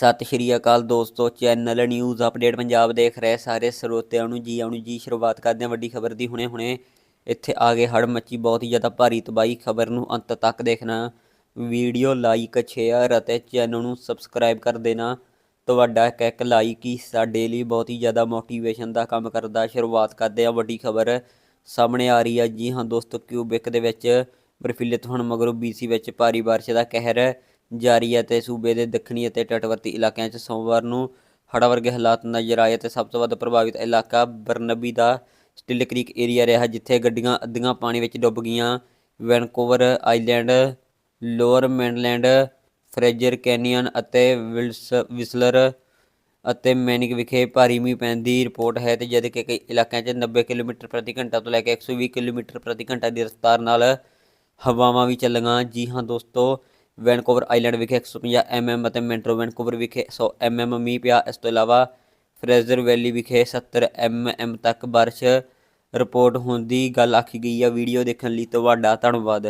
ਸਤਿ ਸ਼੍ਰੀ ਅਕਾਲ ਦੋਸਤੋ channel news update Punjab ਦੇਖ ਰਹੇ ਸਾਰੇ ਸਰੋਤਿਆਂ ਨੂੰ। ਜੀ ਆਉਣ ਜੀ, ਸ਼ੁਰੂਆਤ ਕਰਦੇ ਹਾਂ ਵੱਡੀ ਖਬਰ ਦੀ ਹੁਣੇ ਹੁਣੇ ਇੱਥੇ ਆ ਗਏ ਹੜ ਮੱਚੀ, ਬਹੁਤ ਹੀ ਜ਼ਿਆਦਾ ਭਾਰੀ ਤਬਾਹੀ। ਖਬਰ ਨੂੰ ਅੰਤ ਤੱਕ ਦੇਖਣਾ। ਵੀਡੀਓ ਲਾਈਕ ਸ਼ੇਅਰ ਅਤੇ ਚੈਨਲ ਨੂੰ ਸਬਸਕ੍ਰਾਈਬ ਕਰ ਦੇਣਾ। ਤੁਹਾਡਾ ਇੱਕ ਇੱਕ ਲਾਈਕ ਹੀ ਸਾਡੇ ਲਈ ਬਹੁਤ ਹੀ ਜ਼ਿਆਦਾ ਮੋਟੀਵੇਸ਼ਨ ਦਾ ਕੰਮ ਕਰਦਾ। ਸ਼ੁਰੂਆਤ ਕਰਦੇ ਹਾਂ ਵੱਡੀ ਖਬਰ ਸਾਹਮਣੇ ਆ ਰਹੀ ਹੈ। ਜੀ ਹਾਂ ਦੋਸਤੋ ਕਿਊਬਿਕ ਦੇ ਵਿੱਚ ਬਰਫੀਲੇ ਹੋਣ ਮਗਰੋਂ ਬੀਸੀ ਵਿੱਚ ਭਾਰੀ ਬਾਰਿਸ਼ ਦਾ ਕਹਿਰ। ਜਾਰੀ ਹੈ ਤੇ ਸੂਬੇ ਦੇ ਦੱਖਣੀ ਅਤੇ ਤਟਵਰਤੀ ਇਲਾਕਿਆਂ 'ਚ ਸੋਮਵਾਰ ਨੂੰ ਹੜ੍ਹਾਂ ਵਰਗੇ ਹਾਲਾਤ ਨਜ਼ਰ ਆਏ ਅਤੇ ਸਭ ਤੋਂ ਵੱਧ ਪ੍ਰਭਾਵਿਤ ਇਲਾਕਾ ਬਰਨਬੀ ਦਾ ਸਟਿਲ ਕ੍ਰੀਕ ਏਰੀਆ ਰਿਹਾ, ਜਿੱਥੇ ਗੱਡੀਆਂ ਅੱਧੀਆਂ ਪਾਣੀ ਵਿੱਚ ਡੁੱਬ ਗਈਆਂ। Vancouver Island, Lower Mainland, Fraser Canyon ਅਤੇ ਵਿਲਸ, ਵਿਸਲਰ ਅਤੇ ਮੈਨਿਕ ਵਿਖੇ ਭਾਰੀ ਮੀਂਹ ਪੈਣ ਦੀ ਰਿਪੋਰਟ ਹੈ ਤੇ ਜਦ ਕਿ ਕਈ ਇਲਾਕਿਆਂ 'ਚ 90 ਕਿਲੋਮੀਟਰ ਪ੍ਰਤੀ ਘੰਟਾ ਤੋਂ ਲੈ ਕੇ 120 ਕਿਲੋਮੀਟਰ ਪ੍ਰਤੀ ਘੰਟਾ ਦੀ ਰਫ਼ਤਾਰ ਨਾਲ ਹਵਾਵਾਂ ਵੀ ਚੱਲੀਆਂ ਜੀ ਹਾਂ ਦੋਸਤੋ ਵੈਨਕੂਵਰ ਆਈਲੈਂਡ ਵਿਖੇ 150 mm ਅਤੇ ਮੈਂਟਰੋ ਵੈਨਕੂਵਰ ਵਿਖੇ 100 mm ਮੀਂਹ ਪਿਆ। ਇਸ ਤੋਂ ਇਲਾਵਾ ਫਰੇਜ਼ਰ ਵੈਲੀ ਵਿਖੇ 70 mm ਤੱਕ ਬਾਰਿਸ਼ ਰਿਪੋਰਟ ਹੋਣ ਦੀ ਗੱਲ ਆਖੀ ਗਈ ਹੈ ਵੀਡੀਓ ਦੇਖਣ ਲਈ ਤੁਹਾਡਾ ਧੰਨਵਾਦ।